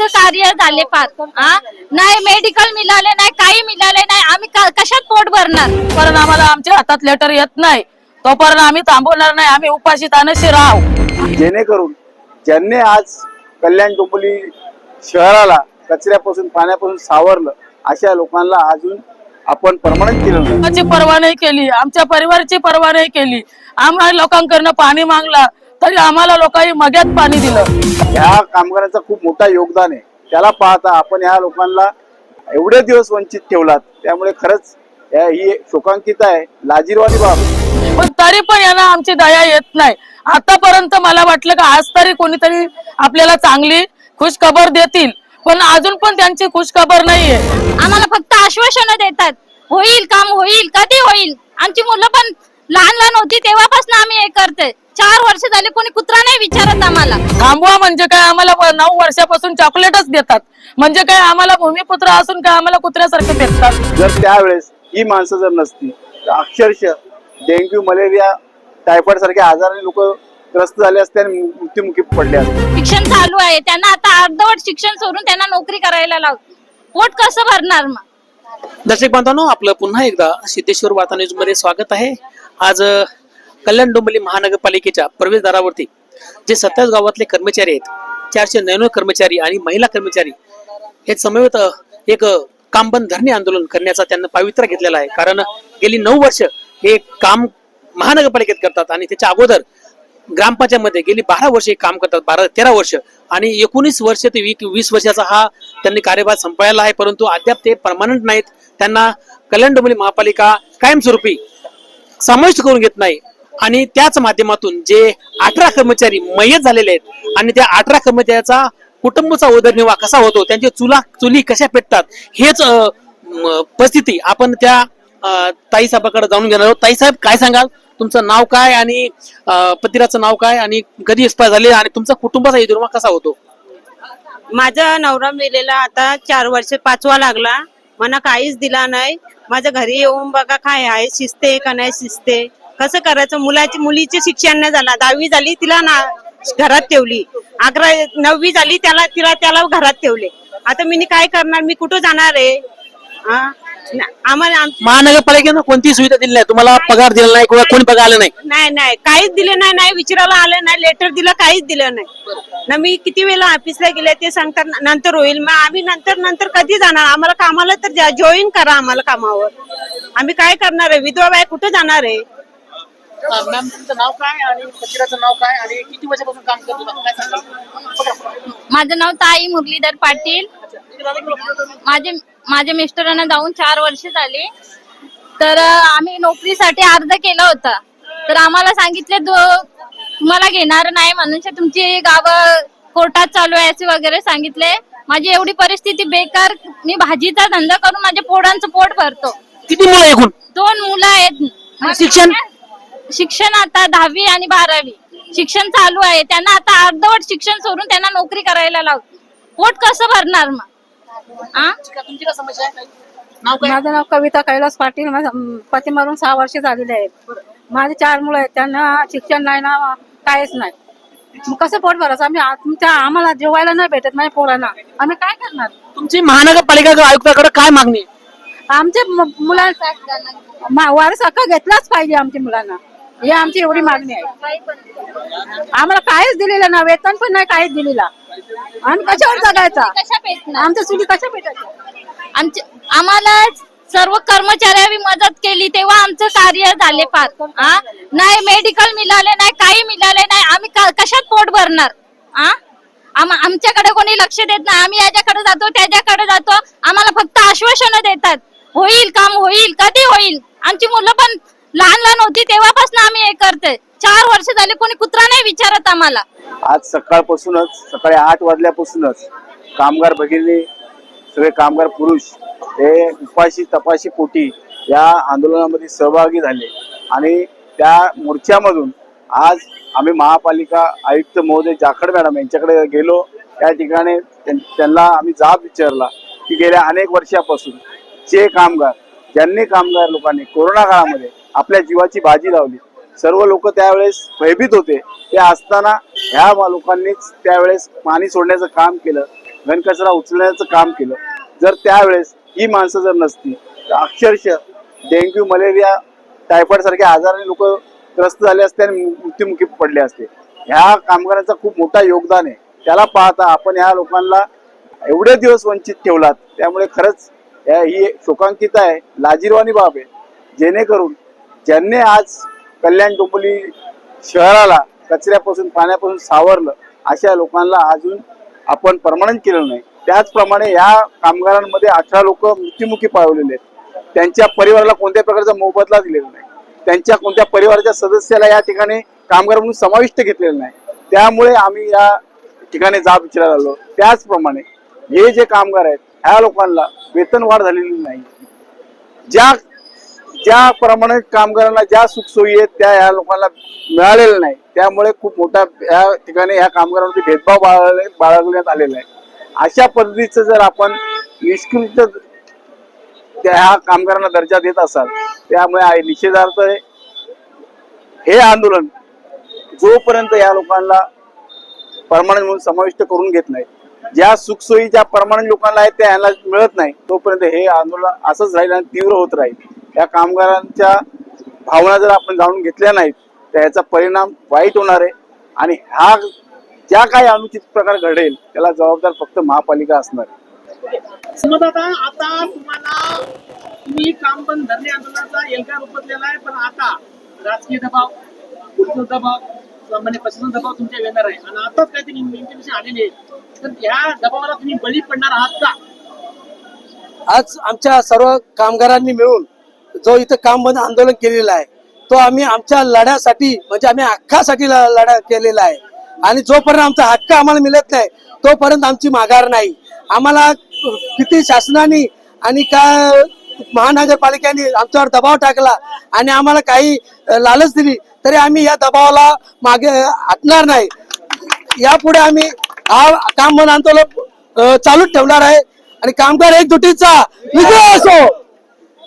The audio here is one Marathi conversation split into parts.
आमचं कार्य झाले फार. हा नाही मेडिकल मिळाले नाही काही मिळाले नाही. आम्ही कशात पोट भरणार? पण आम्हाला आमच्या हातात लेटर येत नाही. तोपर्यंत आम्ही थांबवणार नाही. आम्ही उपाशी तानशी राहू. जेणेकरून ज्यांनी आज कल्याण डोंबिवली शहराला कचऱ्यापासून पाण्यापासून सावरलं अशा लोकांना अजून आपण परमनंट केलं नाही. लोकांची पर्वा नाही केली. आमच्या परिवाराची पर्वा नाही केली. आम्हाला लोकांकडनं पाणी मागला. तरी आम्हाला लोकांनी मग्यात पाणी दिलं. ह्या कामगारांचं खूप मोठा योगदान आहे. त्याला पाहता आपण ह्या लोकांना एवढे दिवस वंचित ठेवलात. त्यामुळे खरंच या- ही एक शोकांकित आहे. लाजीरवाणी बाब. पण तरी पण यांना आमची दया येत नाही. आतापर्यंत मला वाटलं का आज तरी कोणीतरी आपल्याला चांगली खुशखबर देतील. पण अजून पण त्यांची खुशखबर नाहीये. आम्हाला फक्त आश्वासनं देतात. होईल काम होईल कधी होईल? आमची मुलं पण लहान लहान होती तेव्हापासून आम्ही हे करतोय. चार वर्ष झाले कोणी कुत्रा नाही विचारत आम्हाला. थांबवा म्हणजे काय? आम्हाला नऊ वर्षापासून चॉकलेटच देतात. म्हणजे काय? आम्हाला भूमिपुत्र असून काय आम्हाला कुत्र्यासारखे भेटतात? जर त्यावेळेस ही माणसं जर नसती तर अक्षरशः डेंग्यू मलेरिया टायफॉइड सारख्या आजाराने लोक ग्रस्त झाले असते आणि मृत्युमुखी पडले असते. शिक्षण चालू आहे. त्यांना आता अर्धवट शिक्षण सोडून त्यांना नोकरी करायला लाव. पोट कसं भरणार मग? दर्शक बांधवांनो आपलं पुन्हा एकदा सिद्धेश्वर वार्ता न्यूजमध्ये स्वागत आहे. आज कल्याण डोंबिवली महानगरपालिकेच्या प्रवेशद्वारावरती जे सत्तावीस गावातले कर्मचारी आहेत चारशे नव्याण्णव कर्मचारी आणि महिला कर्मचारी हे समवेत एक अ, कामबंद धरणे आंदोलन करण्याचा त्यांना पावित्र्य घेतलेला आहे. कारण गेली नऊ वर्ष हे काम महानगरपालिकेत करतात आणि त्याच्या अगोदर ग्रामपंचायतमध्ये गेली बारा वर्ष हे काम करतात बारा तेरा वर्ष. आणि एकोणीस वर्ष ते वी- वीस वर्षाचा हा त्यांनी कार्यभार संपवायला आहे परंतु अद्याप ते परमानंट नाहीत. त्यांना कल्याण डोंबिवली महापालिका कायमस्वरूपी समाविष्ट करून घेत नाही. आणि त्याच माध्यमातून जे अठरा कर्मचारी मयत झालेले आहेत आणि त्या अठरा कर्मचाऱ्याचा कुटुंबाचा उदरनिर्वाह कसा होतो त्यांचे चुला चुली कशा पेटतात हेच परिस्थिती आपण त्या ताई साहेबाकडे जाणून घेणार आहोत. ताई साहेब काय सांगाल? तुमचं नाव काय आणि पतिराचं नाव काय आणि कधी एक्सपायर झाले आणि तुमचा कुटुंबाचा उदरनिर्वाह कसा होतो? माझा नवरा मेलेला आता चार वर्ष पाचवा लागला. मला काहीच दिला नाही. माझ्या घरी येऊन बघा काय आहे शिस्ते का नाही शिस्ते. कसं करायचं? मुलाची मुलीचे शिक्षण नाही झाला. दहावी झाली तिला ना घरात ठेवली. अकरा नववी झाली त्याला तिला त्याला घरात ठेवले. आता मी काय करणार? मी कुठं जाणार आहे? हा? आम्हाला आम- महानगरपालिकेनं कोणती सुविधा दिली नाही. तुम्हाला पगार दिला नाही किंवा कोणी पगार आलं नाही. नाही नाही. काहीच दिलं नाही नाही विचारायला आलं नाही. लेटर दिलं काहीच दिलं नाही. ना मी किती वेळा ऑफिसला गेले ते सांगतात नंतर होईल. मग आम्ही नंतर नंतर कधी जाणार? आम्हाला कामाला तर जॉईन करा आम्हाला कामावर. आम्ही काय करणार आहे? विधवा बाय कुठे जाणार आहे? मॅम तुमचं नाव काय आणि पतिराचं नाव काय आणि किती वर्षापासून काम करतो? काय सांगाल? माझं नाव ताई मुरलीधर पाटील. माझे माझ्या मिस्टरांना जाऊन चार वर्ष झाली. तर आम्ही नोकरीसाठी अर्ज केला होता. तर आम्हाला सांगितले दो- तुम्हाला घेणार नाही म्हणून तुमची गाव कोर्टात चालू आहे असे वगैरे सांगितले. माझी एवढी परिस्थिती बेकार. मी भाजीचा धंदा करून माझ्या पोरांचं पोट भरतो. किती मुलं एकूण? दोन मुलं आहेत. शिक्षण? शिक्षण आता दहावी आणि बारावी. शिक्षण चालू आहे. त्यांना आता अर्धवट शिक्षण सोडून त्यांना नोकरी करायला लाव. पोट कसं भरणार मग? आ? तुमची काय समस्या आहे? नाव काय? माझं नाव कविता कैलास पाटील. माझं पती मरून सहा वर्ष झालेले आहेत. माझे चार मुलं आहेत. त्यांना शिक्षण नाही ना काहीच नाही. मग कसं पोट भरायचं? आम्ही आमच्या आम्हाला जेवायला नाही भेटत माझ्या पोरांना. आम्ही काय करणार? तुमची महानगरपालिका आयुक्ताकडे काय मागणी? आहे? आमच्या मुलांना वारस हक्क घेतलाच पाहिजे आमच्या मुलांना? ही आमची एवढी मागणी आहे. आम्हाला काहीच दिलेलं ना वेतन पण नाही काहीच दिलेला. आणि कशावर जगायचा? कशा पेटणार आमच्या चुली कशा आमच्या आम्हाला सर्व कर्मचाऱ्यांनी मदत केली तेव्हा आमचं कार्य झाले फार. आ? नाही मेडिकल मिळाले नाही काही मिळाले नाही. आम्ही क- कशात पोट भरणार? आम- आमच्याकडे कोणी लक्ष देत नाही. आम्ही याच्याकडे जातो त्याच्याकडे जातो. आम्हाला फक्त आश्वासनं देतात. होईल काम होईल कधी होईल? आमची मुलं पण लहान लहान होती तेव्हापासून आम्ही हे करतोय. चार वर्ष झाले कोणी कुत्रा नाही विचारत आम्हाला. आज सकाळपासूनच सकाळी आठ वाजल्यापासूनच कामगार भगिनी सगळे कामगार पुरुष हे उपाशी तपाशी पोटी या आंदोलनामध्ये सहभागी झाले. आणि त्या मोर्चामधून आज आम्ही महापालिका आयुक्त महोदय जाखड मॅडम यांच्याकडे गेलो. त्या ठिकाणी त्यां- त्यांना आम्ही जाब विचारला की गेल्या अनेक वर्षापासून जे कामगार ज्यांनी कामगार लोकांनी कोरोना काळामध्ये आपल्या जीवाची बाजी लावली. सर्व लोक त्यावेळेस भयभीत होते. ते असताना ह्या लोकांनीच त्यावेळेस पाणी सोडण्याचं काम केलं. घनकचरा उचलण्याचं काम केलं. जर त्यावेळेस ही माणसं जर नसती तर अक्षरशः डेंग्यू मलेरिया टायफॉइड सारख्या आजाराने लोक त्रस्त झाले असते आणि मृत्युमुखी पडले असते. ह्या कामगारांचं खूप मोठा योगदान आहे. त्याला पाहता आपण ह्या लोकांना एवढे दिवस वंचित ठेवलात. त्यामुळे खरंच ही एक शोकांकित आहे लाजीरवाणी बाब आहे. जेणेकरून ज्यांनी आज कल्याण डोंबिवली शहराला कचऱ्यापासून पाण्यापासून सावरलं अशा लोकांना अजून आपण परमानंट केलं नाही. त्याचप्रमाणे या कामगारांमध्ये अठरा लोक मृत्युमुखी पावलेले आहेत. त्यांच्या परिवाराला कोणत्या प्रकारचा मोबदला दिलेला नाही. त्यांच्या कोणत्या परिवाराच्या सदस्याला या ठिकाणी कामगार म्हणून समाविष्ट घेतलेलं नाही. त्यामुळे आम्ही या ठिकाणी जाब विचारायला आलो. त्याचप्रमाणे हे जे कामगार आहेत ह्या लोकांना वेतन वाढ झालेली नाही. ज्या ज्या प्रमाणे कामगारांना ज्या सुखसोयी आहेत त्या या लोकांना मिळालेल्या नाही त्यामुळे खूप मोठा या ठिकाणी ह्या कामगारांवरती भेदभाव बाळगले बाळगण्यात आलेला आहे. अशा पद्धतीचं जर आपण निष्कृत त्या ह्या कामगारांना दर्जा देत असाल त्यामुळे निषेधार्थ हे आंदोलन जोपर्यंत या लोकांना परमानंट म्हणून समाविष्ट करून घेत नाही ज्या सुखसोयी ज्या परमानंट लोकांना आहेत त्या यांना मिळत नाही तोपर्यंत हे आंदोलन असंच राहील आणि तीव्र होत राहील. या कामगारांच्या भावना जर आपण जाणून घेतल्या नाहीत तर याचा परिणाम वाईट होणार आहे. आणि हा ज्या काही अनुचित प्रकार घडेल त्याला जबाबदार फक्त महापालिका असणार आहे. समज आता आता तुम्हाला तुम्ही काम बंद धरणे आंदोलनाचा एल्गार उपजलेला आहे पण आता राजकीय दबाव पुढचा दबाव सामान्य प्रशासन दबाव तुमच्या येणार आहे. आणि आताच काहीतरी इन्फॉर्मेशन आलेली आहे तर या दबावाला तुम्ही बळी पडणार आहात का? आज आमच्या सर्व कामगारांनी मिळून जो इथं काम बंद आंदोलन केलेलं आहे तो आम्ही आमच्या लढ्यासाठी म्हणजे आम्ही हक्कासाठी लढा केलेला आहे. आणि जोपर्यंत आमचा हक्क आम्हाला मिळत नाही तोपर्यंत आमची माघार नाही. आम्हाला किती शासनाने आणि काय महानगरपालिकेने आमच्यावर दबाव टाकला आणि आम्हाला काही लालच दिली तरी आम्ही या दबावाला मागे हटणार नाही. यापुढे आम्ही हा काम बंद आंदोलन चालूच ठेवणार आहे. आणि कामगार एकजुटीचा विजय असो!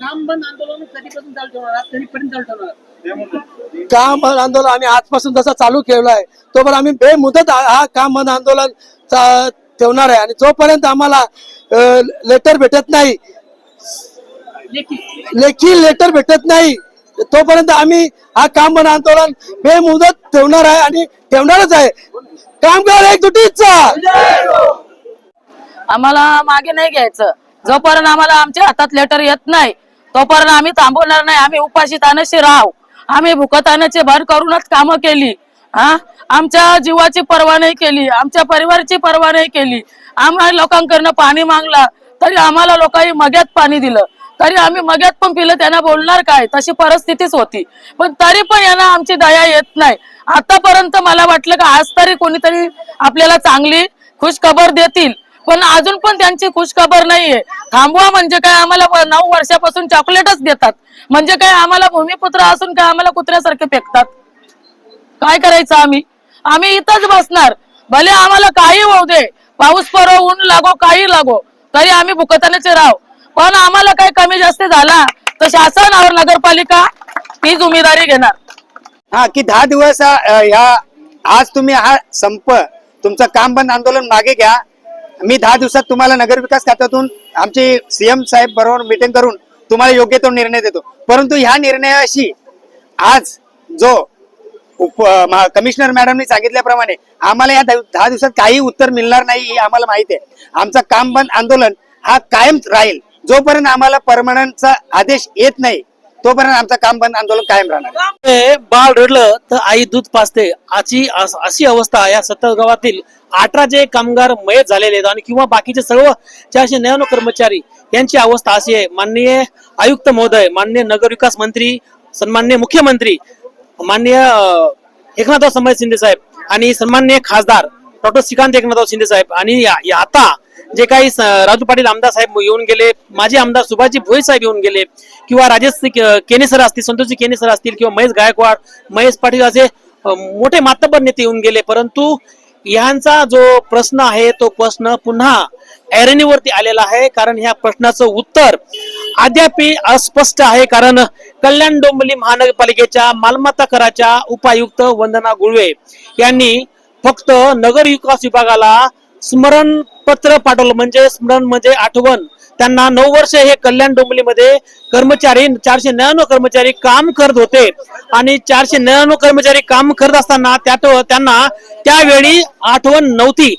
काम बंद आंदोलन कधीपासून चालू ठेवणार? आहात कधीपर्यंत चालू ठेवणार? आहात? काम बंद आंदोलन आम्ही आजपासून जसं चालू केलं आहे तोपर्यंत आम्ही बेमुदत हा हा काम बंद आंदोलन चा- ठेवणार आहे. आणि जोपर्यंत आम्हाला लेटर भेटत नाही लेखी लेखी लेटर भेटत नाही तोपर्यंत आम्ही हा काम बंद आंदोलन बेमुदत ठेवणार आहे आणि ठेवणारच आहे. कामगार एकजुटीचा आम्हाला मागे नाही घ्यायचं. जोपर्यंत आम्हाला आमच्या हातात लेटर येत नाही तोपर्यंत आम्ही थांबवणार नाही. आम्ही उपाशी तानाशी राहू आम्ही भुकतानाचे भर करूनच कामं केली. हा? आमच्या जीवाची पर्वा नाही केली. आमच्या परिवाराची पर्वा नाही केली. आम्हाला लोकांकडनं पाणी मागला. तरी आम्हाला लोकांनी मग्यात पाणी दिलं. तरी आम्ही मग्यात पण पिलं. त्यांना बोलणार काय? तशी परिस्थितीच होती. पण तरी पण यांना आमची दया येत नाही. आतापर्यंत मला वाटलं का आज तरी कोणीतरी आपल्याला चांगली खुशखबर देतील. पण अजून पण त्यांची खुशखबर नाहीये. थांबवा म्हणजे काय आम्हाला नऊ वर्षापासून चॉकलेटच देतात. म्हणजे काय आम्हाला भूमिपुत्र असून काय आम्हाला कुत्र्यासारखे फेकतात? काय करायचं आम्ही? आम्ही इथंच बसणार. भले आम्हाला काही होऊ दे. पाऊस परो ऊन लागो काही लागो. तरी आम्ही भुकतानाचे राहू पण आम्हाला काही कमी जास्त झाला तर शासन और नगरपालिका ही जिम्मेदारी घेणार. हा की दहा दिवस ह्या आज तुम्ही हा संप तुमचं काम बंद आंदोलन मागे घ्या. मी दहा दिवसात तुम्हाला नगरविकास खात्यातून आमचे सीएम साहेब बरोबर मिटिंग करून तुम्हाला योग्य तो निर्णय देतो. परंतु ह्या निर्णयाशी आज जो उप कमिशनर मॅडमनी सांगितल्याप्रमाणे आम्हाला या दहा दिवसात काही उत्तर मिळणार नाही हे आम्हाला माहिती आहे. आमचा काम बंद आंदोलन हा कायम राहील. जोपर्यंत आम्हाला परमनंटचा आदेश येत नाही तोपर्यंत आमचा काम बंद आंदोलन कायम राहणार बाळ रडलं तर आई दूध पाजते. अशी अशी अवस्था या सत्तर गावातील अठरा जे कामगार मयत झालेले आहेत आणि किंवा बाकीचे सर्व चारशे नव्याण्णव कर्मचारी यांची अवस्था अशी आहे. माननीय आयुक्त महोदय माननीय नगरविकास मंत्री सन्मान्य मुख्यमंत्री माननीय एकनाथराव संभाजी शिंदे साहेब आणि सन्मान्य खासदार डॉक्टर श्रीकांत एकनाथराव शिंदे साहेब आणि आता जे काही राजू पाटील आमदार साहेब येऊन गेले माजी आमदार सुभाषजी भोई साहेब येऊन गेले किंवा राजेश केने सर असतील संतोषजी केने सर असतील किंवा महेश गायकवाड महेश पाटील असे मोठे मातबर नेते येऊन गेले परंतु यांचा जो प्रश्न आहे तो प्रश्न पुन्हा ऐरणीवरती आलेला आहे. कारण ह्या प्रश्नाचं उत्तर अद्यापि अस्पष्ट आहे. कारण कल्याण डोंबिवली महानगरपालिकेच्या मालमत्ता कराच्या उपायुक्त वंदना गुळवे यांनी फक्त नगर विकास विभागाला स्मरण पत्र पाठवलं. म्हणजे स्मरण म्हणजे आठवण. त्यांना नऊ वर्ष हे कल्याण डोंबिवलीमध्ये कर्मचारी चारशे नव्याण्णव कर्मचारी काम करत होते. आणि चारशे नव्याण्णव कर्मचारी काम करत असताना त्यात त्यांना त्यावेळी आठवण नव्हती.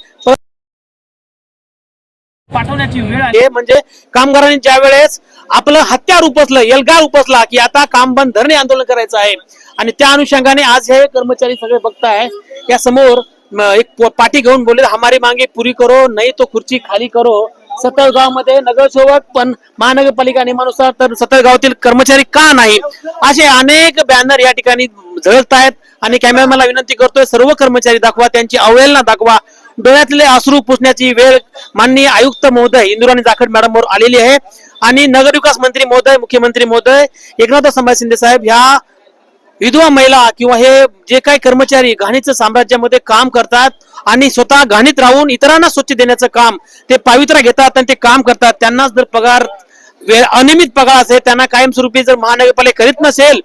पाठवण्याची वेळ आहे म्हणजे कामगारांनी ज्या वेळेस आपलं हत्यार उपसलं एल्गार उपसला की आता काम बंद धरणे आंदोलन करायचं आहे. आणि त्या अनुषंगाने आज हे कर्मचारी सगळे बघताय. या समोर एक पाठी घेऊन बोलले हमारी मांगे पुरी करो नाही तो खुर्ची खाली करो. सतळगावमध्ये नगरसेवक पण महानगरपालिका नियमानुसार तर सतळगावातील कर्मचारी का नाही? असे अनेक बॅनर या ठिकाणी झळकत आहेत आणि कॅमेरामॅनला विनंती करतोय सर्व कर्मचारी दाखवा त्यांची अवहेलना दाखवा. डोळ्यातले अश्रू पुसण्याची वेळ माननीय आयुक्त महोदय इंदुराणी जाखड मॅडम वर आलेली आहे. आणि नगरविकास मंत्री महोदय मुख्यमंत्री महोदय एकनाथ संभाजी शिंदे साहेब ह्या विधवा महिला किंवा हे जे काही कर्मचारी घाणीचं साम्राज्यामध्ये काम करतात आणि स्वतः घाणीत राहून इतरांना स्वच्छ देण्याचं काम ते पावित्रा घेतात आणि ते काम करतात. त्यांनाच जर पगार अनियमित पगार असेल त्यांना कायमस्वरूपी जर महानगरपालिका करीत नसेल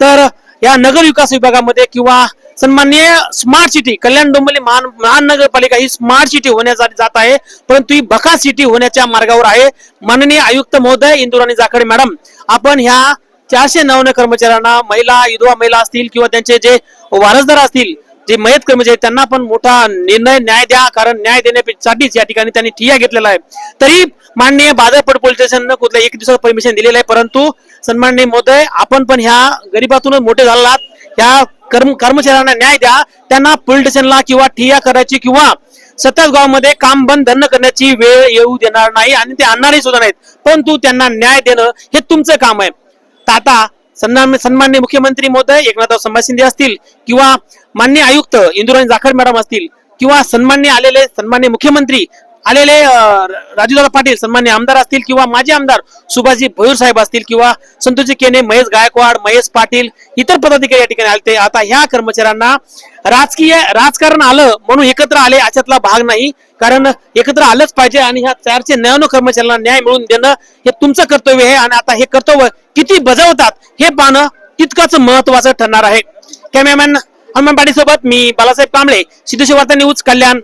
तर या नगर विकास विभागामध्ये किंवा सन्माननीय स्मार्ट सिटी कल्याण डोंबिवली महान महानगरपालिका ही स्मार्ट सिटी होण्यासाठी जात आहे. परंतु ही बका सिटी होण्याच्या मार्गावर आहे. माननीय आयुक्त महोदय इंदुराणी जाखडे मॅडम आपण ह्या चारशे नव्याण्णव कर्मचाऱ्यांना महिला विधवा महिला असतील किंवा त्यांचे जे वारसदार असतील जे मयत कर्मचारी त्यांना पण मोठा निर्णय न्याय द्या कारण न्याय देण्यासाठीच या ठिकाणी त्यांनी ठिया घेतलेला आहे. तरी माननीय बाजारपेठ पोलीस स्टेशननं कुठल्या एक दिवसात परमिशन दिलेलं आहे परंतु सन्माननीय मोदय आपण पण ह्या गरीबातूनच मोठे झालात ह्या कर्म कर्मचाऱ्यांना न्याय द्या. त्यांना पोलीस स्टेशनला किंवा ठिया करायची किंवा सतत गावामध्ये काम बंद धरणं करण्याची वेळ येऊ देणार नाही आणि ते आणणारही सुद्धा नाहीत. परंतु त्यांना न्याय देणं हे तुमचं काम आहे. आता सन्मान्य मुख्यमंत्री महोदय एकनाथराव संभाजी शिंदे असतील किंवा मान्य आयुक्त इंदुराणी जाखड मॅडम असतील किंवा सन्मान्य आलेले सन्मान्य मुख्यमंत्री आलेले राजूदादा पाटील सन्मान्य आमदार असतील किंवा माजी आमदार सुभाषजी भयूर साहेब असतील किंवा संतोषजी केने महेश गायकवाड महेश पाटील इतर पदाधिकारी या ठिकाणी आले आता ह्या कर्मचाऱ्यांना राजकीय राजकारण आलं म्हणून एकत्र आले याच्यातला भाग नाही. कारण एकत्र आलंच पाहिजे आणि ह्या चारशे नव्याण्णव कर्मचाऱ्यांना न्याय मिळवून देणं हे तुमचं कर्तव्य आहे आणि आता हे कर्तव्य किती बजावतात हे पाहणं तितकंच महत्वाचं ठरणार आहे. कॅमेरामॅन हनुमान पाटील सोबत मी बालासाहेब कांबळे सिद्धेश्वर वार्ता न्यूज कल्याण.